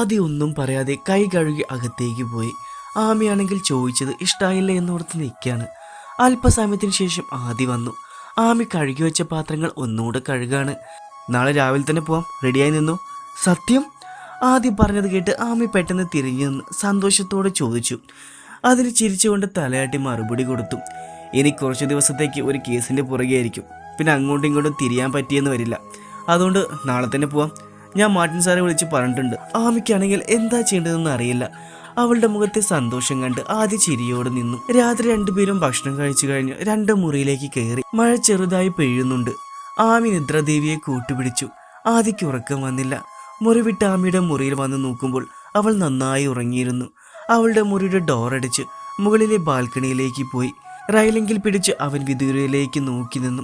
ആദ്യം ഒന്നും പറയാതെ കൈ കഴുകി അകത്തേക്ക് പോയി. ആമിയാണെങ്കിൽ ചോദിച്ചത് ഇഷ്ടായില്ല എന്നോർത്ത് നിൽക്കുകയാണ്. അല്പസമയത്തിന് ശേഷം ആദി വന്നു. ആമി കഴുകി വെച്ച പാത്രങ്ങൾ ഒന്നുകൂടെ കഴുകാണ്. നാളെ രാവിലെ തന്നെ പോവാം. റെഡിയായി നിന്നു. സത്യം? ആദ്യം പറഞ്ഞത് കേട്ട് ആമി പെട്ടെന്ന് തിരിഞ്ഞു നിന്ന് സന്തോഷത്തോടെ ചോദിച്ചു. അതിന് ചിരിച്ചുകൊണ്ട് തലയാട്ടി മറുപടി കൊടുത്തു. ഇനി കുറച്ച് ദിവസത്തേക്ക് ഒരു കേസിന്റെ പുറകെ ആയിരിക്കും പിന്നെ അങ്ങോട്ടും ഇങ്ങോട്ടും തിരിയാൻ പറ്റിയെന്ന് വരില്ല. അതുകൊണ്ട് നാളെ തന്നെ പോവാം. ഞാൻ മാർട്ടിൻ സാറെ വിളിച്ച് പറഞ്ഞിട്ടുണ്ട്. ആമിക്കാണെങ്കിൽ എന്താ ചെയ്യേണ്ടതെന്ന് അറിയില്ല. അവളുടെ മുഖത്തെ സന്തോഷം കണ്ട് ആദ്യ ചിരിയോട് നിന്നു. രാത്രി രണ്ടുപേരും ഭക്ഷണം കഴിച്ചു കഴിഞ്ഞ് രണ്ട് മുറിയിലേക്ക് കയറി മഴ ചെറുതായി പെയ്യുന്നുണ്ട്. ആമി നിദ്രാദേവിയെ കൂട്ടുപിടിച്ചു. ആദിക്ക് ഉറക്കം വന്നില്ല. മുറി വിട്ട് ആമിയുടെ മുറിയിൽ വന്ന് നോക്കുമ്പോൾ അവൾ നന്നായി ഉറങ്ങിയിരുന്നു. അവളുടെ മുറിയുടെ ഡോറടിച്ച് മുകളിലെ ബാൽക്കണിയിലേക്ക് പോയി. റൈലിങ്കിൽ പിടിച്ച് അവൻ വിദൂരയിലേക്ക് നോക്കി നിന്നു.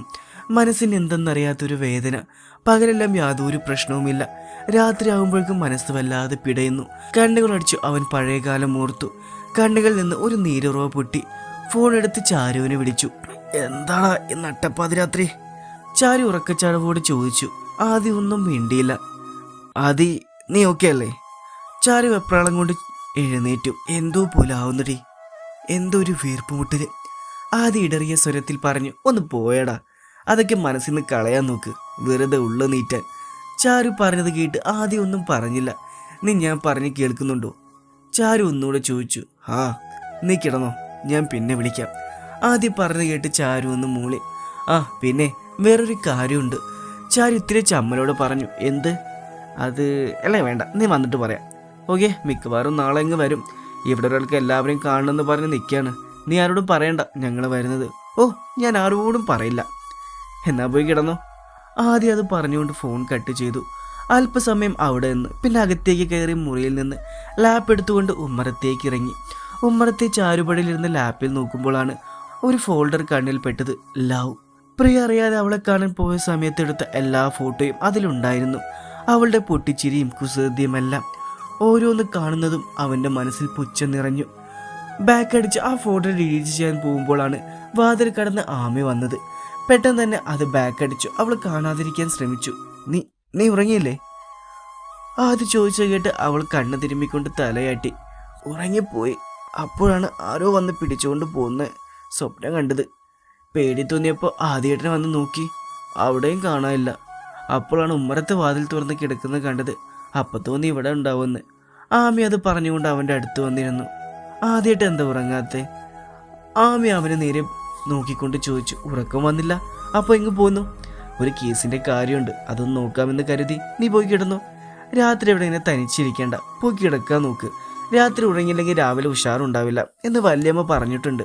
മനസ്സിന് എന്തെന്നറിയാത്തൊരു വേദന. പകലെല്ലാം യാതൊരു പ്രശ്നവുമില്ല. രാത്രിയാകുമ്പോഴേക്കും മനസ്സ് വല്ലാതെ പിടയുന്നു. കണ്ണുകളടിച്ചു അവൻ പഴയകാലം ഓർത്തു. കണ്ണുകളിൽ നിന്ന് ഒരു നീരുറവ് പൊട്ടി. ഫോൺ എടുത്ത് ചാരുവിനെ വിളിച്ചു. എന്താടാ ഈ നട്ടപ്പാതിരാത്രി? ചാരു ഉറക്കച്ചടവോട് ചോദിച്ചു. ആദ്യം ഒന്നും മിണ്ടിയില്ല. ആദി നീ ഓക്കെ അല്ലേ? ചാരു വെപ്രാളം കൊണ്ട് എഴുന്നേറ്റു. എന്തോ പോലെ ആവുന്നടി എന്തോ ഒരു വീർപ്പുമുട്ടൽ. ആദ്യ ഇടറിയ സ്വരത്തിൽ പറഞ്ഞു. ഒന്ന് പോയടാ. അതൊക്കെ മനസ്സിൽ നിന്ന് കളയാൻ നോക്ക്. വെറുതെ ഉള്ള നീറ്റാൻ. ചാരു പറഞ്ഞത് കേട്ട് ആദ്യം ഒന്നും പറഞ്ഞില്ല. നീ ഞാൻ പറഞ്ഞ് കേൾക്കുന്നുണ്ടോ? ചാരു ഒന്നുകൂടെ ചോദിച്ചു. ആ നീ കിടന്നോ. ഞാൻ പിന്നെ വിളിക്കാം. ആദ്യം പറഞ്ഞു കേട്ട് ചാരു ഒന്ന് മൂളി. ആ പിന്നെ വേറൊരു കാര്യമുണ്ട്. ചാരു ഇത്തിരി ചമ്മലോട് പറഞ്ഞു. എന്ത്? അത് അല്ലേ വേണ്ട. നീ വന്നിട്ട് പറയാം. ഓക്കെ മിക്കവാറും നാളെ ഇങ്ങ് വരും. ഇവിടെ ഒരാൾക്ക് എല്ലാവരെയും കാണണമെന്ന് പറഞ്ഞ് നിൽക്കുകയാണ് നീ ആരോടും പറയണ്ട. ഞങ്ങൾ വരുന്നത്. ഓ ഞാൻ ആരോടും പറയില്ല. എന്നാ പോയി കിടന്നു? ആദ്യം അത് പറഞ്ഞുകൊണ്ട് ഫോൺ കട്ട് ചെയ്തു. അല്പസമയം അവിടെ നിന്ന് പിന്നെ അകത്തേക്ക് കയറി മുറിയിൽ നിന്ന് ലാപ്പ് എടുത്തുകൊണ്ട് ഉമ്മറത്തേക്ക് ഇറങ്ങി. ഉമ്മറത്തെ ചാരുപടിയിലിരുന്ന് ലാപ്പിൽ നോക്കുമ്പോഴാണ് ഒരു ഫോൾഡർ കണ്ണിൽ പെട്ടത് ലവ് പ്രിയ അറിയാതെ അവളെ കാണാൻ പോയ സമയത്തെടുത്ത എല്ലാ ഫോട്ടോയും അതിലുണ്ടായിരുന്നു. അവളുടെ പൊട്ടിച്ചിരിയും കുസൃതിയുമെല്ലാം ഓരോന്ന് കാണുന്നതും അവന്റെ മനസ്സിൽ പുച്ഛം നിറഞ്ഞു. ബാക്ക് അടിച്ച് ആ ഫോട്ടോ ഡിലീറ്റ് ചെയ്യാൻ പോകുമ്പോഴാണ് വാതിൽ കടന്ന് ആമി വന്നത്. പെട്ടെന്ന് തന്നെ അത് ബാക്ക് അടിച്ചു അവൾ കാണാതിരിക്കാൻ ശ്രമിച്ചു. നീ നീ ഉറങ്ങിയില്ലേ? അത് ചോദിച്ചു കേട്ട് അവൾ കണ്ണ് തിരുമ്മിക്കൊണ്ട് തലയാട്ടി. ഉറങ്ങിപ്പോയി. അപ്പോഴാണ് ആരോ വന്ന് പിടിച്ചുകൊണ്ട് പോകുന്ന സ്വപ്നം കണ്ടത്. പേടി തോന്നിയപ്പോൾ ആദ്യേട്ടനെ വന്ന് നോക്കി. അവിടെയും കാണാനില്ല. അപ്പോഴാണ് ഉമ്മറത്തെ വാതിൽ തുറന്ന് കിടക്കുന്നത് കണ്ടത്. അപ്പം തോന്നി ഇവിടെ ഉണ്ടാവുമെന്ന്. ആമി അത് പറഞ്ഞുകൊണ്ട് അവന്റെ അടുത്ത് വന്നിരുന്നു. ആദ്യമായിട്ട് എന്താ ഉറങ്ങാത്തേ? ആമി അവന് നേരെ നോക്കിക്കൊണ്ട് ചോദിച്ചു ഉറക്കം വന്നില്ല. അപ്പോൾ എങ്ങ് പോന്നു? ഒരു കേസിന്റെ കാര്യമുണ്ട്. അതൊന്ന് നോക്കാമെന്ന് കരുതി. നീ പോയി കിടന്നു. രാത്രി എവിടെ ഇങ്ങനെ തനിച്ചിരിക്കേണ്ട. പോയി കിടക്കാൻ നോക്ക്. രാത്രി ഉറങ്ങിയില്ലെങ്കിൽ രാവിലെ ഉഷാറുണ്ടാവില്ല എന്ന് വല്യമ്മ പറഞ്ഞിട്ടുണ്ട്.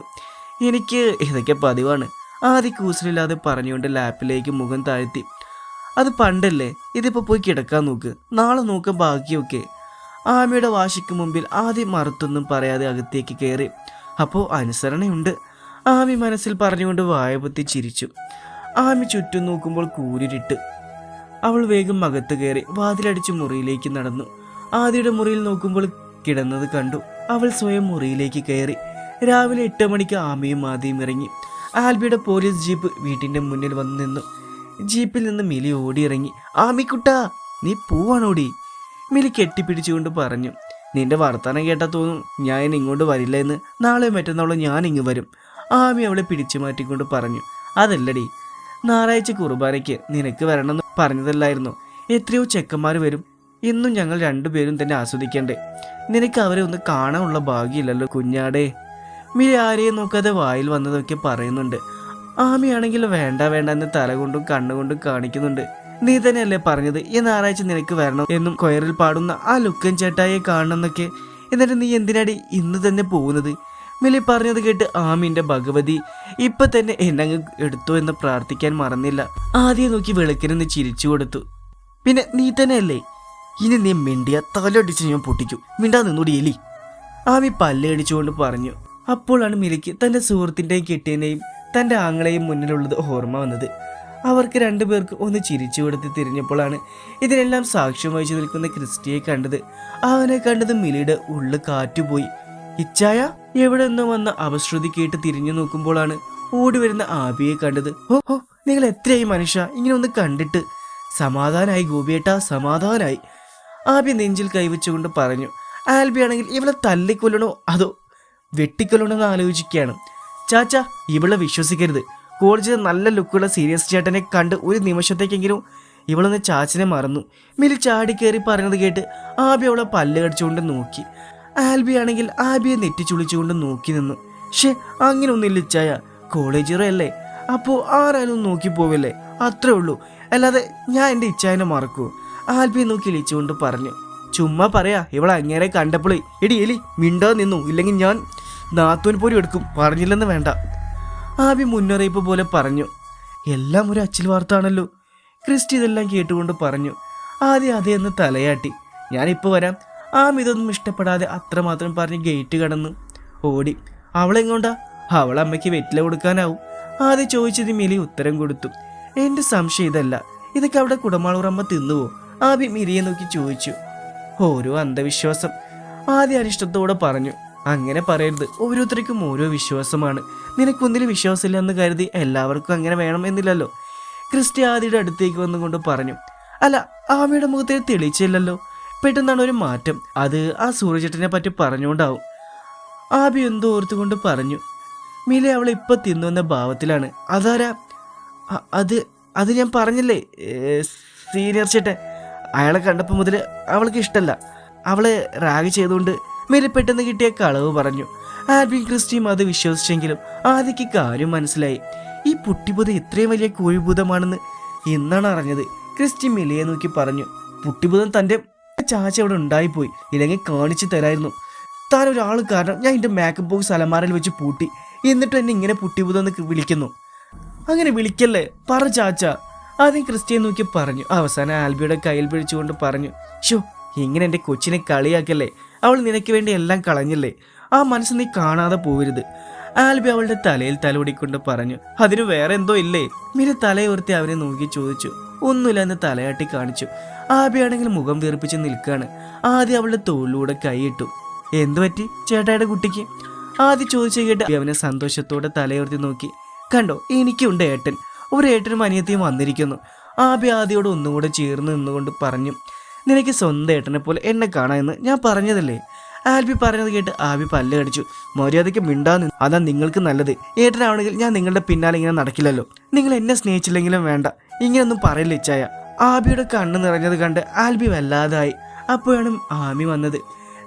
എനിക്ക് ഇതൊക്കെ പതിവാണ്. ആദ്യ കൂസലില്ലാതെ പറഞ്ഞുകൊണ്ട് ലാപ്പിലേക്ക് മുഖം താഴ്ത്തി. അത് പണ്ടല്ലേ? ഇതിപ്പോൾ പോയി കിടക്കാൻ നോക്ക്. നാളെ നോക്കാം ബാക്കിയൊക്കെ. ആമയുടെ വാശിക്ക് മുമ്പിൽ ആദ്യം മറുത്തൊന്നും പറയാതെ അകത്തേക്ക് കയറി. അപ്പോൾ അനുസരണയുണ്ട്. ആമി മനസ്സിൽ പറഞ്ഞുകൊണ്ട് വായപൊത്തി ചിരിച്ചു. ആമി ചുറ്റും നോക്കുമ്പോൾ കൂരിരിട്ട്. അവൾ വേഗം അകത്ത് കയറി വാതിലടിച്ച് മുറിയിലേക്ക് നടന്നു. ആദിയുടെ മുറിയിൽ നോക്കുമ്പോൾ കിടന്നത് കണ്ടു. അവൾ സ്വയം മുറിയിലേക്ക് കയറി. രാവിലെ എട്ട് മണിക്ക് ആമയും ആദിയും ഇറങ്ങി. ആൽബിയുടെ പോലീസ് ജീപ്പ് വീട്ടിന്റെ മുന്നിൽ വന്നു നിന്നു. ജീപ്പിൽ നിന്ന് മിലി ഓടിയിറങ്ങി. ആമിക്കുട്ടാ നീ പോവാണോടി? മിലി കെട്ടിപ്പിടിച്ചുകൊണ്ട് പറഞ്ഞു. നിന്റെ വർത്തമാനം കേട്ടാ തോന്നും ഞാൻ ഇങ്ങോട്ട് വരില്ല എന്ന് നാളെ മറ്റന്നാളോ ഞാൻ ഇങ്ങ് വരും. ആമി അവളെ പിടിച്ചു മാറ്റിക്കൊണ്ട് പറഞ്ഞു അതല്ലടി ഞായറാഴ്ച കുർബാനയ്ക്ക് നിനക്ക് വരണമെന്ന് പറഞ്ഞതല്ലായിരുന്നു. എത്രയോ ചെക്കന്മാർ വരും. ഇന്നും ഞങ്ങൾ രണ്ടുപേരും തന്നെ ആസ്വദിക്കണ്ടേ. നിനക്ക് അവരെ ഒന്ന് കാണാനുള്ള ഭാഗ്യമില്ലല്ലോ കുഞ്ഞാടേ. മിരി ആരെയും നോക്കാതെ വായിൽ വന്നതൊക്കെ പറയുന്നുണ്ട്. ആമിയാണെങ്കിൽ വേണ്ട വേണ്ട എന്ന് തലകൊണ്ടും കണ്ണുകൊണ്ടും കാണിക്കുന്നുണ്ട്. നീ തന്നെയല്ലേ പറഞ്ഞത് ഈ ഞായറാഴ്ച നിനക്ക് വരണം എന്നും കൊയറിൽ പാടുന്ന ആ ലുക്കൻ ചേട്ടായെ കാണണമെന്നൊക്കെ എന്നിട്ട് നീ എന്തിനാടി ഇന്ന് തന്നെ പോകുന്നത്? മിലി പറഞ്ഞത് കേട്ട് ആമിന്റെ ഭഗവതി ഇപ്പൊ തന്നെ എന്നെ എടുത്തു എന്ന് പ്രാർത്ഥിക്കാൻ മറന്നില്ല. ആദ്യം നോക്കി വെളുക്കിനെന്ന് ചിരിച്ചു കൊടുത്തു. പിന്നെ നീ തന്നെയല്ലേ? ഇനി നീ മിണ്ടിയ തലൊടിച്ച് ഞാൻ പൊട്ടിക്കും. മിണ്ടാ നിന്നൂടി എലി. ആമി പല്ലടിച്ചുകൊണ്ട് പറഞ്ഞു. അപ്പോഴാണ് മിലിക്ക് തന്റെ സുഹൃത്തിന്റെയും കെട്ടിയനെയും തന്റെ ആങ്ങളെയും മുന്നിലുള്ളത് ഓർമ്മ വന്നത്. അവർക്ക് രണ്ടുപേർക്ക് ഒന്ന് ചിരിച്ചു കൊടുത്ത് തിരിഞ്ഞപ്പോഴാണ് ഇതിനെല്ലാം സാക്ഷ്യം വഹിച്ചു നിൽക്കുന്ന ക്രിസ്റ്റിയെ കണ്ടത്. അവനെ കണ്ടത് മിലിയുടെ ഉള്ളു കാറ്റുപോയി. ഇച്ചായ എവിടെ നിന്നും വന്ന അപശ്രുതി കേട്ട് തിരിഞ്ഞു നോക്കുമ്പോഴാണ് ഓടി വരുന്ന ആബിയെ കണ്ടത്. ഓ ഓ നിങ്ങൾ എത്രയായി മനുഷ്യ? ഇങ്ങനെ ഒന്ന് കണ്ടിട്ട്. സമാധാനായി ഗോപിയേട്ട സമാധാനായി. ആബി നെഞ്ചിൽ കൈവച്ചുകൊണ്ട് പറഞ്ഞു ആൽബി ആണെങ്കിൽ ഇവളെ തല്ലിക്കൊല്ലണോ അതോ വെട്ടിക്കൊല്ലണോ എന്ന് ആലോചിക്കുകയാണ്. ചാച്ച ഇവളെ വിശ്വസിക്കരുത്. കോളേജിൽ നല്ല ലുക്കുള്ള സീരിയസ് ചേട്ടനെ കണ്ട് ഒരു നിമിഷത്തേക്കെങ്കിലും ഇവളൊന്ന് ചാച്ചനെ മറന്നു. മിലി ചാടി കയറി പറയുന്നത് കേട്ട് ആബി അവളെ പല്ല് കടിച്ചുകൊണ്ട് നോക്കി. ആൽബി ആണെങ്കിൽ ആബിയെ നെറ്റിച്ചുളിച്ചുകൊണ്ട് നോക്കി നിന്നു. ഷേ അങ്ങനെ ഒന്നുമില്ല ചായ. കോളേജ് അല്ലേ അപ്പോൾ ആരായാലും നോക്കി പോവില്ലേ? അത്രേ ഉള്ളൂ. അല്ലാതെ ഞാൻ എന്റെ ഇച്ചായനെ മറക്കൂ. ആൽബിയെ നോക്കി ഇളിച്ചുകൊണ്ട് പറഞ്ഞു. ചുമ്മാ പറയാ ഇവളെ അങ്ങേരെ കണ്ടപ്പോളേ. എടി എലി മിണ്ടാ നിന്നു. ഇല്ലെങ്കിൽ ഞാൻ നാത്തൂൻ പോലും എടുക്കും. പറഞ്ഞില്ലെന്ന് വേണ്ട. ആബി മുന്നറിയിപ്പ് പോലെ പറഞ്ഞു. എല്ലാം ഒരു അച്ചിൽ വാർത്താണല്ലോ. ക്രിസ്റ്റി ഇതെല്ലാം കേട്ടുകൊണ്ട് പറഞ്ഞു. ആദ്യം അതേ എന്ന് തലയാട്ടി. ഞാനിപ്പോൾ വരാം. ആം ഇതൊന്നും ഇഷ്ടപ്പെടാതെ അത്രമാത്രം പറഞ്ഞ് ഗേറ്റ് കടന്നു ഓടി. അവളെങ്ങോണ്ടാ? അവളമ്മയ്ക്ക് വെറ്റില കൊടുക്കാനാവും. ആദ്യം ചോദിച്ചത് മിലി ഉത്തരം കൊടുത്തു. എന്റെ സംശയം ഇതല്ല. ഇതൊക്കെ അവിടെ കുടമാളൂറമ്മ തിന്നുവോ? ആബി മിരിയെ നോക്കി ചോദിച്ചു. ഓരോ അന്ധവിശ്വാസം. ആദ്യ അനിഷ്ടത്തോടെ പറഞ്ഞു. അങ്ങനെ പറയരുത്. ഓരോരുത്തർക്കും ഓരോ വിശ്വാസമാണ്. നിനക്കൊന്നിലും വിശ്വാസമില്ല എന്ന് കരുതി എല്ലാവർക്കും അങ്ങനെ വേണം എന്നില്ലല്ലോ. ക്രിസ്റ്റി ആദിയുടെ അടുത്തേക്ക് വന്നുകൊണ്ട് പറഞ്ഞു. അല്ല ആമയുടെ മുഖത്തെ തെളിച്ചില്ലല്ലോ പെട്ടെന്നാണ് ഒരു മാറ്റം. അത് ആ സൂര്യചേട്ടനെ പറ്റി പറഞ്ഞുകൊണ്ടാവും. ആബി എന്തോ ഓർത്തുകൊണ്ട് പറഞ്ഞു. മിലെ അവൾ ഇപ്പൊ തിന്നുവെന്ന ഭാവത്തിലാണ്. അതാരാ? അത് അത് ഞാൻ പറഞ്ഞില്ലേ സീനിയർ ചേട്ടൻ. അയാളെ കണ്ടപ്പോൾ മുതൽ അവൾക്ക് ഇഷ്ടമല്ല അവളെ റാഗ് ചെയ്തുകൊണ്ട് മില പെട്ടെന്ന് കിട്ടിയ കളവ് പറഞ്ഞു. ആൽബിൻ ക്രിസ്റ്റിയും അത് വിശ്വസിച്ചെങ്കിലും ആദ്യക്ക് കാര്യം മനസ്സിലായി. ഈ പുട്ടിബുധം ഇത്രയും വലിയ കോഴിഭൂതമാണെന്ന് എന്നാണ് അറിഞ്ഞത്. ക്രിസ്റ്റി മിലയെ നോക്കി പറഞ്ഞു. പുട്ടിബുധം തന്റെ ചാച്ച അവിടെ ഉണ്ടായിപ്പോയി. ഇല്ലെങ്കിൽ കാണിച്ചു തരായിരുന്നു. താൻ ഒരാൾ കാരണം ഞാൻ എന്റെ മേക്കപ്പ് ബോക്സ് അലമാരയിൽ വെച്ച് പൂട്ടി. എന്നിട്ട് എന്നെ ഇങ്ങനെ പുട്ടിപുതെന്ന് വിളിക്കുന്നു. അങ്ങനെ വിളിക്കല്ലേ? പറ ചാച്ച. ആദ്യം ക്രിസ്ത്യൻ നോക്കി പറഞ്ഞു. അവസാനം ആൽബിയുടെ കയ്യിൽ പിടിച്ചുകൊണ്ട് പറഞ്ഞു. ഷോ ഇങ്ങനെ എന്റെ കൊച്ചിനെ കളിയാക്കല്ലേ? അവൾ നിനക്ക് വേണ്ടി എല്ലാം കളഞ്ഞില്ലേ? ആ മനസ്സ് നീ കാണാതെ പോകരുത് ആൽബി അവളുടെ തലയിൽ തലോടിക്കൊണ്ട് പറഞ്ഞു. അതിന് വേറെ എന്തോ ഇല്ലേ? മിര തലയോർത്തി അവനെ നോക്കി ചോദിച്ചു. ഒന്നുമില്ല എന്ന് തലയാട്ടി കാണിച്ചു. ആബിയാണെങ്കിൽ മുഖം വീർപ്പിച്ച് നിൽക്കുകയാണ്. ആദ്യം അവളുടെ തോളിലൂടെ കൈയിട്ടു. എന്തു പറ്റി ചേട്ടായുടെ കുട്ടിക്ക്? ആദ്യം ചോദിച്ചു കേട്ട് അവനെ സന്തോഷത്തോടെ തലയുയർത്തി നോക്കി. കണ്ടോ എനിക്കുണ്ട് ഏട്ടൻ. ഒരു ഏട്ടനും അനിയത്തിയും വന്നിരിക്കുന്നു. ആബി ആദ്യയോട് ഒന്നുകൂടെ ചേർന്ന് നിന്നുകൊണ്ട് പറഞ്ഞു. നിനക്ക് സ്വന്തം ഏട്ടനെ പോലെ എന്നെ കാണാമെന്ന് ഞാൻ പറഞ്ഞതല്ലേ? ആൽബി പറഞ്ഞത് കേട്ട് ആബി പല്ല് കടിച്ചു. മര്യാദയ്ക്ക് മിണ്ടാന്ന് അതാ നിങ്ങൾക്ക് നല്ലത്. ഏട്ടനാണെങ്കിൽ ഞാൻ നിങ്ങളുടെ പിന്നാലെ ഇങ്ങനെ നടക്കില്ലല്ലോ. നിങ്ങൾ എന്നെ സ്നേഹിച്ചില്ലെങ്കിലും വേണ്ട. ഇങ്ങനെയൊന്നും പറയില്ല ഇച്ചായ. ആബിയുടെ കണ്ണ് നിറഞ്ഞത് കണ്ട് ആൽബി വല്ലാതായി. അപ്പോഴാണ് ആമി വന്നത്.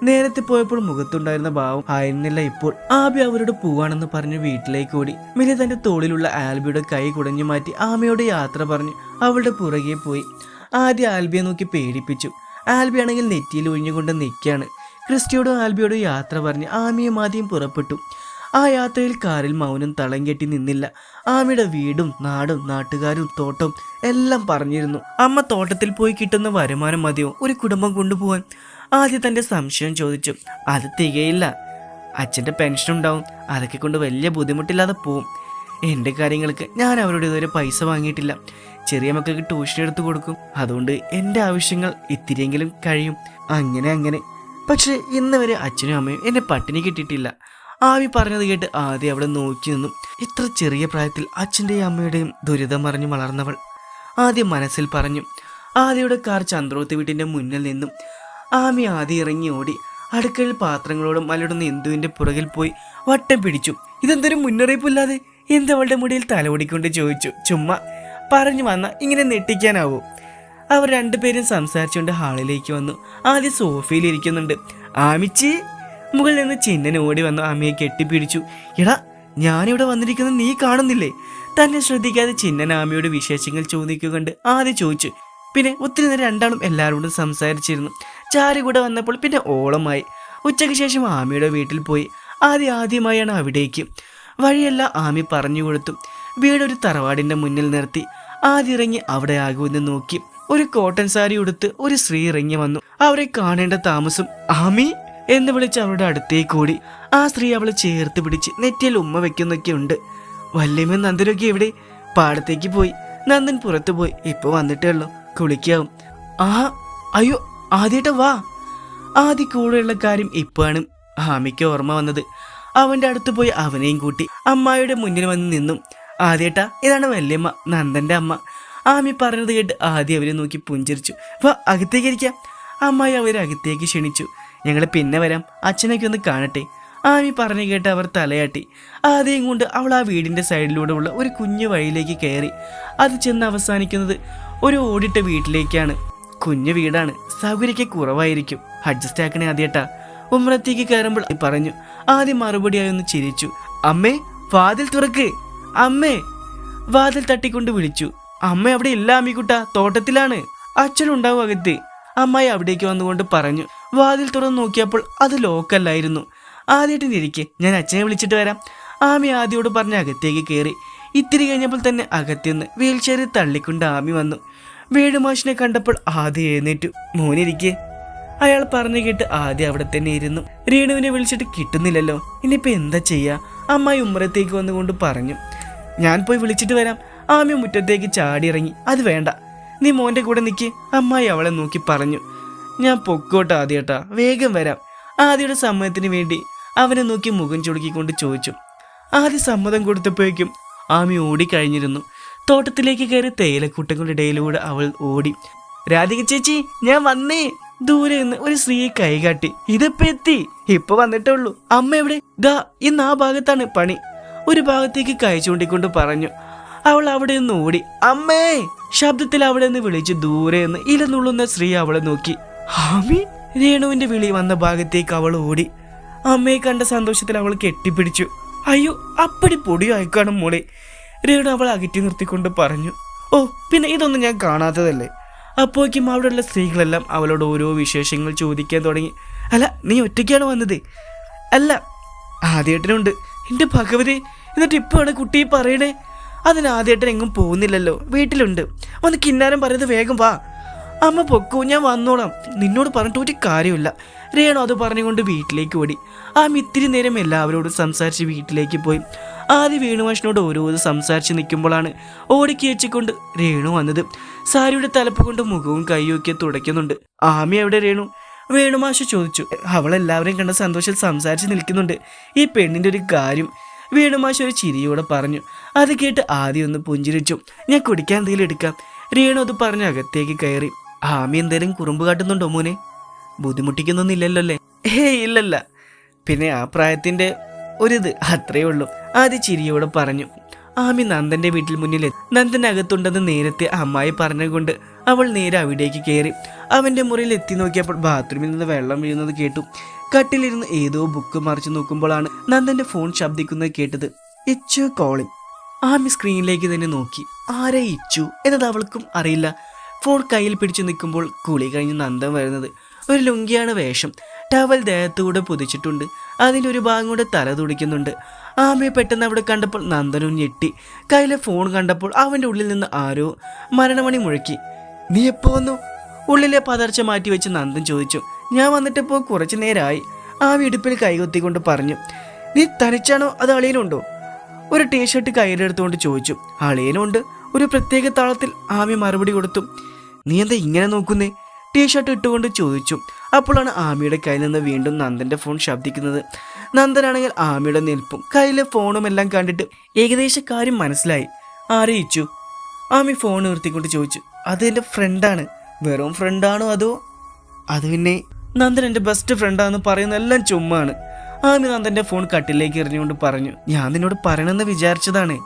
നേരത്തെ പോയപ്പോൾ മുഖത്തുണ്ടായിരുന്ന ഭാവം ആയിരുന്നില്ല ഇപ്പോൾ. ആബി അവരോട് പോവാണെന്ന് പറഞ്ഞ് വീട്ടിലേക്ക് ഓടി. മിലി തന്റെ തോളിലുള്ള ആൽബിയുടെ കൈ കുടഞ്ഞു മാറ്റി ആമിയോട് യാത്ര പറഞ്ഞു. അവളുടെ പുറകെ പോയി. ആദ്യം ആൽബിയെ നോക്കി പേടിപ്പിച്ചു. ആൽബി ആണെങ്കിൽ നെറ്റിയിൽ ഒഴിഞ്ഞുകൊണ്ട് നിൽക്കുകയാണ് ക്രിസ്റ്റിയോടും ആൽബിയോടും യാത്ര പറഞ്ഞ് ആമിയും ആദ്യം പുറപ്പെട്ടു. ആ യാത്രയിൽ കാറിൽ മൗനം തളം കെട്ടി നിന്നില്ല. ആമിയുടെ വീടും നാടും നാട്ടുകാരും തോട്ടവും എല്ലാം പറഞ്ഞിരുന്നു. അമ്മ തോട്ടത്തിൽ പോയി കിട്ടുന്ന വരുമാനം മതിയോ? ഒരു കുടുംബം കൊണ്ടുപോകാൻ ആദ്യം തന്റെ സംശയം ചോദിച്ചു. അത് തികയില്ല. അച്ഛന്റെ പെൻഷൻ ഉണ്ടാവും. അതൊക്കെ കൊണ്ട് വലിയ ബുദ്ധിമുട്ടില്ലാതെ പോവും. എന്റെ കാര്യങ്ങൾക്ക് ഞാൻ അവരോട് ഇതുവരെ പൈസ വാങ്ങിയിട്ടില്ല. ചെറിയ മക്കൾക്ക് ട്യൂഷൻ എടുത്തു കൊടുക്കും. അതുകൊണ്ട് എന്റെ ആവശ്യങ്ങൾ ഇത്തിരിയെങ്കിലും കഴിയും. അങ്ങനെ അങ്ങനെ. പക്ഷേ ഇന്ന് വരെ അച്ഛനും അമ്മയും എന്നെ പട്ടിണി കിട്ടിയിട്ടില്ല. ആവി പറഞ്ഞത് കേട്ട് ആദ്യം അവിടെ നോക്കി നിന്നു. ഇത്ര ചെറിയ പ്രായത്തിൽ അച്ഛന്റെയും അമ്മയുടെയും ദുരിതം അറിഞ്ഞു വളർന്നവൾ ആദ്യം മനസ്സിൽ പറഞ്ഞു ആദ്യയുടെ കാർ ചന്ദ്രോത്ത് വീട്ടിന്റെ മുന്നിൽ നിന്നും. ആമി ആദ്യം ഇറങ്ങി ഓടി. അടുക്കളയിൽ പാത്രങ്ങളോടും മലടുന്ന എന്തുവിന്റെ പുറകിൽ പോയി വട്ടം പിടിച്ചു. ഇതെന്തൊരു മുന്നറിയിപ്പില്ലാതെ? എന്തവളുടെ മുടിയിൽ തലോടിക്കൊണ്ട് ചോദിച്ചു. ചുമ്മാ. പറഞ്ഞു വന്ന ഇങ്ങനെ നെട്ടിക്കാനാവോ അവർ രണ്ടുപേരും സംസാരിച്ചുകൊണ്ട് ഹാളിലേക്ക് വന്നു. ആദ്യം സോഫയിൽ ഇരിക്കുന്നുണ്ട്. ആമിച്ചി. മുകളിൽ നിന്ന് ചിന്നൻ ഓടി വന്ന് അമ്മയെ കെട്ടിപ്പിടിച്ചു. എടാ ഞാനിവിടെ വന്നിരിക്കുന്നത് നീ കാണുന്നില്ലേ? തന്നെ ശ്രദ്ധിക്കാതെ ചിന്നൻ ആമിയോട് വിശേഷങ്ങൾ ചോദിക്കുകൊണ്ട് ആദ്യം ചോദിച്ചു. പിന്നെ ഒത്തിരി നേരം രണ്ടാളും എല്ലാവരോടും സംസാരിച്ചിരുന്നു. ചാരി കൂടെ വന്നപ്പോൾ പിന്നെ ഓളമായി. ഉച്ചയ്ക്ക് ശേഷം ആമിയുടെ വീട്ടിൽ പോയി. ആദ്യം ആദ്യമായാണ് അവിടേക്ക്. വഴിയെല്ലാം ആമി പറഞ്ഞു കൊടുത്തു. വീടൊരു തറവാടിന്റെ മുന്നിൽ നിർത്തി. ആദ്യം ഇറങ്ങി അവിടെ ആകുമെന്ന് നോക്കി. ഒരു കോട്ടൺ സാരി ഉടുത്ത് ഒരു സ്ത്രീ ഇറങ്ങി വന്നു. അവരെ കാണേണ്ട താമസം ആമി? എന്ന് വിളിച്ച് അവളുടെ അടുത്തേക്ക് ഓടി. ആ സ്ത്രീ അവളെ ചേർത്ത് പിടിച്ച് നെറ്റിയിൽ ഉമ്മ വെക്കുന്നൊക്കെ ഉണ്ട്. വല്യമ്മ നന്ദനൊക്കെ എവിടെ? പാടത്തേക്ക് പോയി. നന്ദൻ പുറത്തു പോയി. ഇപ്പൊ വന്നിട്ടേ ഉള്ളൂ. കുളിക്കാവും. ആ അയ്യോ ആദ്യട്ട വാ. ആദ്യ കൂടെയുള്ള കാര്യം ഇപ്പാണ് ഹാമിക്ക് ഓർമ്മ വന്നത്. അവന്റെ അടുത്ത് പോയി അവനെയും കൂട്ടി അമ്മായിയുടെ മുന്നിൽ വന്ന് നിന്നും. ആദ്യേട്ടാ ഇതാണ് വല്യമ്മ നന്ദന്റെ അമ്മ. ആമി പറഞ്ഞത് കേട്ട് ആദ്യം അവരെ നോക്കി പുഞ്ചിരിച്ചു. വാ അകത്തേക്ക് ഇരിക്കാം. അമ്മായി അവരെ അകത്തേക്ക് ക്ഷണിച്ചു. ഞങ്ങൾ പിന്നെ വരാം. അച്ഛനൊക്കെ ഒന്ന് കാണട്ടെ. ആമി പറഞ്ഞു കേട്ട് അവർ തലയാട്ടി. ആദ്യം കൊണ്ട് അവൾ ആ വീടിന്റെ സൈഡിലൂടെ ഉള്ള ഒരു കുഞ്ഞു വഴിയിലേക്ക് കയറി. അത് ചെന്ന് അവസാനിക്കുന്നത് ഒരു ഓടിട്ട വീട്ടിലേക്കാണ്. കുഞ്ഞു വീടാണ്. സൗകര്യമൊക്കെ കുറവായിരിക്കും. അഡ്ജസ്റ്റ് ആക്കണേ ആദ്യേട്ടാ. ഉമ്രത്തേക്ക് കയറുമ്പോൾ പറഞ്ഞു ആദ്യം മറുപടിയായി ഒന്ന് ചിരിച്ചു. അമ്മേ വാതിൽ തുറക്ക്. അമ്മേ. വാതിൽ തട്ടിക്കൊണ്ട് വിളിച്ചു. അമ്മ അവിടെ ഇല്ല അമ്മിക്കുട്ട തോട്ടത്തിലാണ്. അച്ഛനുണ്ടാവും അകത്ത്. അമ്മായി അവിടേക്ക് വന്നുകൊണ്ട് പറഞ്ഞു വാതിൽ തുറന്ന് നോക്കിയപ്പോൾ അത് ലോക്കല്ലായിരുന്നു. ആദ്യമായിട്ട് ഇരിക്കെ ഞാൻ അച്ഛനെ വിളിച്ചിട്ട് വരാം. ആമി ആദ്യോട് പറഞ്ഞ് അകത്തേക്ക് കയറി ഇത്തിരി കഴിഞ്ഞപ്പോൾ തന്നെ അകത്തുനിന്ന് വീൽ ചെയറിൽ തള്ളിക്കൊണ്ട് ആമി വന്നു. വേണുമാഷിനെ കണ്ടപ്പോൾ ആദ്യം എഴുന്നേറ്റു. മോനിരിക്കെ. അയാൾ പറഞ്ഞു കേട്ട് ആദ്യം അവിടെ തന്നെ ഇരുന്നു. രേണുവിനെ വിളിച്ചിട്ട് കിട്ടുന്നില്ലല്ലോ. ഇനിയിപ്പോൾ എന്താ ചെയ്യുക അമ്മായി ഉമ്മറത്തേക്ക് വന്നുകൊണ്ട് പറഞ്ഞു. ഞാൻ പോയി വിളിച്ചിട്ട് വരാം. ആമി മുറ്റത്തേക്ക് ചാടിയിറങ്ങി. അത് വേണ്ട. നീ മോന്റെ കൂടെ നിൽക്കി അമ്മായി അവളെ നോക്കി പറഞ്ഞു. ഞാൻ പൊക്കോട്ടെ ആദ്യേട്ടാ. വേഗം വരാം. ആദ്യയുടെ സമ്മതത്തിന് വേണ്ടി അവനെ നോക്കി മുഖം ചുളുക്കിക്കൊണ്ട് ചോദിച്ചു. ആദ്യ സമ്മതം കൊടുത്തപ്പോഴേക്കും ആമി ഓടിക്കഴിഞ്ഞിരുന്നു. തോട്ടത്തിലേക്ക് കയറി തേയിലക്കൂട്ടങ്ങളുടെ ഇടയിലൂടെ അവൾ ഓടി. രാധിക ചേച്ചി ഞാൻ വന്നേ. ദൂരെ നിന്ന് ഒരു സ്ത്രീയെ കൈകാട്ടി. ഇതിപ്പോ എത്തി? ഇപ്പൊ വന്നിട്ടേ ഉള്ളൂ അമ്മ എവിടെ? ദാ ഇന്ന് ആ ഭാഗത്താണ് പണി. ഒരു ഭാഗത്തേക്ക് കൈ ചൂണ്ടിക്കൊണ്ട് പറഞ്ഞു. അവൾ അവിടെ നിന്ന് ഓടി. അമ്മേ! ശബ്ദത്തിൽ അവിടെ നിന്ന് വിളിച്ച് ദൂരെ നിന്ന് ഇലനുള്ളുന്ന സ്ത്രീ അവളെ നോക്കി. ഹാമി രേണുവിന്റെ വിളി വന്ന ഭാഗത്തേക്ക് അവൾ ഓടി. അമ്മയെ കണ്ട സന്തോഷത്തിൽ അവൾ കെട്ടിപ്പിടിച്ചു. അയ്യോ അപ്പടി പൊടി കാണും മോളെ രേണു അവൾ അകറ്റി നിർത്തിക്കൊണ്ട് പറഞ്ഞു. ഓ പിന്നെ ഇതൊന്നും ഞാൻ കാണാത്തതല്ലേ? അപ്പോഴേക്കും അവിടെയുള്ള സ്ത്രീകളെല്ലാം അവളോട് ഓരോ വിശേഷങ്ങൾ ചോദിക്കാൻ തുടങ്ങി. അല്ല നീ ഒറ്റയ്ക്കാണ് വന്നത്? അല്ല ആദ്യേട്ടനുണ്ട്. എന്റെ ഭഗവതി എന്നിട്ട് ഇപ്പോഴാണ് കുട്ടി പറയണേ? അതിന് ആദ്യേട്ടൻ എങ്ങും പോകുന്നില്ലല്ലോ. വീട്ടിലുണ്ട്. ഒന്ന് കിന്നാരം പറയുന്നത് വേഗം വാ. അമ്മ പൊക്കോ ഞാൻ വന്നോളാം. നിന്നോട് പറഞ്ഞിട്ട് ഒരു കാര്യമില്ല. രേണു അത് പറഞ്ഞുകൊണ്ട് വീട്ടിലേക്ക് ഓടി. ആ ഇത്തിരി നേരം എല്ലാവരോടും സംസാരിച്ച് വീട്ടിലേക്ക് പോയി. ആദ്യ വേണുമാഷിനോട് ഓരോ സംസാരിച്ച് നിൽക്കുമ്പോഴാണ് ഓടിക്കേച്ചിക്കൊണ്ട് രേണു വന്നത്. സാരിയുടെ തലപ്പ് കൊണ്ട് മുഖവും കൈയൊക്കെ തുടയ്ക്കുന്നുണ്ട്. ആമി എവിടെ രേണു? വേണുമാഷ് ചോദിച്ചു. അവൾ എല്ലാവരെയും കണ്ട സന്തോഷത്തിൽ സംസാരിച്ച് നിൽക്കുന്നുണ്ട്. ഈ പെണ്ണിന്റെ ഒരു കാര്യം വേണുമാഷ് ഒരു ചിരിയോടെ പറഞ്ഞു. അത് കേട്ട് ആദ്യം ഒന്ന് പുഞ്ചിരിച്ചു. ഞാൻ കുടിക്കാൻ എന്തെങ്കിലും എടുക്കാം. രേണു അത് പറഞ്ഞ് അകത്തേക്ക് കയറി. ആമി എന്തേലും കുറുമ്പ് കാട്ടുന്നുണ്ടോ മോനെ? ബുദ്ധിമുട്ടിക്കുന്നൊന്നുമില്ലല്ലോ അല്ലേ ഹേ ഇല്ലല്ല. പിന്നെ ആ പ്രായത്തിന്റെ ഒരിത് അത്രേ ഉള്ളൂ. ആദ്യ ചിരിയോടെ പറഞ്ഞു ആമി നന്ദന്റെ വീട്ടിൽ മുന്നിൽ നന്ദൻ അകത്തുണ്ടെന്ന് നേരത്തെ അമ്മായി പറഞ്ഞുകൊണ്ട് അവൾ നേരെ അവിടേക്ക് കയറി. അവന്റെ മുറിയിൽ എത്തി നോക്കിയപ്പോൾ ബാത്റൂമിൽ നിന്ന് വെള്ളം വീഴുന്നത് കേട്ടു. കട്ടിലിരുന്ന് ഏതോ ബുക്ക് മറിച്ചു നോക്കുമ്പോഴാണ് നന്ദന്റെ ഫോൺ ശബ്ദിക്കുന്നത് കേട്ടത്. ഇച്ചു കോളിംഗ് ആമി സ്ക്രീനിലേക്ക് തന്നെ നോക്കി. ആരെ ഇച്ചു? എന്നത് അവൾക്കും അറിയില്ല. ഫോൺ കയ്യിൽ പിടിച്ചു നിൽക്കുമ്പോൾ കുളി കഴിഞ്ഞ് നന്ദം വരുന്നത് ഒരു ലുങ്കിയാണ് വേഷം. ടവൽ ദേഹത്തുകൂടെ പൊതിച്ചിട്ടുണ്ട്. അതിന്റെ ഒരു ഭാഗം കൂടെ തല തുടിക്കുന്നുണ്ട്. ആമയെ പെട്ടെന്ന് അവിടെ കണ്ടപ്പോൾ നന്ദനും ഞെട്ടി. കയ്യിലെ ഫോൺ കണ്ടപ്പോൾ അവന്റെ ഉള്ളിൽ നിന്ന് ആരോ മരണമണി മുഴക്കി. നീ എപ്പോ വന്നു? ഉള്ളിലെ പതർച്ച മാറ്റി വെച്ച് നന്ദൻ ചോദിച്ചു. ഞാൻ വന്നിട്ടിപ്പോൾ കുറച്ച് നേരമായി ആ ഇടുപ്പിൽ കൈകൊത്തിക്കൊണ്ട് പറഞ്ഞു. നീ തനിച്ചാണോ അത് അളിയനുണ്ടോ? ഒരു ടീഷർട്ട് കയ്യിലെടുത്തുകൊണ്ട് ചോദിച്ചു. അളിയനുണ്ട്. ഒരു പ്രത്യേക താളത്തിൽ ആമി മറുപടി കൊടുത്തു. നീ എന്താ ഇങ്ങനെ നോക്കുന്നേ? ടീഷർട്ട് ഇട്ടുകൊണ്ട് ചോദിച്ചു. അപ്പോഴാണ് ആമിയുടെ കയ്യിൽ നിന്ന് വീണ്ടും നന്ദന്റെ ഫോൺ ശബ്ദിക്കുന്നത്. നന്ദനാണെങ്കിൽ ആമിയുടെ നിൽപ്പും കയ്യിലെ ഫോണും എല്ലാം കണ്ടിട്ട് ഏകദേശ കാര്യം മനസ്സിലായി. അറിയിച്ചു. ആമി ഫോൺ നിർത്തിക്കൊണ്ട് ചോദിച്ചു അത് എന്റെ ഫ്രണ്ടാണ് വെറും ഫ്രണ്ടാണോ അതോ? അത് പിന്നെ നന്ദൻ എന്റെ ബെസ്റ്റ് ഫ്രണ്ടാണെന്ന് പറയുന്നതെല്ലാം ചുമ്മാണ്. ആമി നന്ദന്റെ ഫോൺ കട്ടിലേക്ക് എറിഞ്ഞുകൊണ്ട് പറഞ്ഞു ഞാൻ നിന്നോട് പറയണമെന്ന് വിചാരിച്ചതാണ്.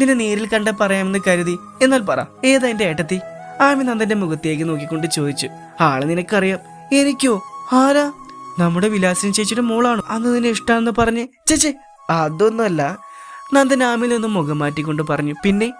നിന്നെ നേരിൽ കണ്ട പറയാമെന്ന് കരുതി. എന്നാൽ പറ ഏതാ എന്റെ ഏട്ടത്തി? ആമി നന്ദന്റെ മുഖത്തേക്ക് നോക്കിക്കൊണ്ട് ചോദിച്ചു ആളെ നിനക്കറിയാം. എനിക്കോ? ആരാ? നമ്മുടെ വിലാസിനി ചേച്ചിയുടെ മോളാണ്? അന്ന് നിന്നെ ഇഷ്ടാണെന്ന് പറഞ്ഞ്. ചേച്ചേ അതൊന്നുമല്ല. നന്ദൻ ആമിൽ നിന്ന് മുഖം മാറ്റിക്കൊണ്ട് പറഞ്ഞു പിന്നെ?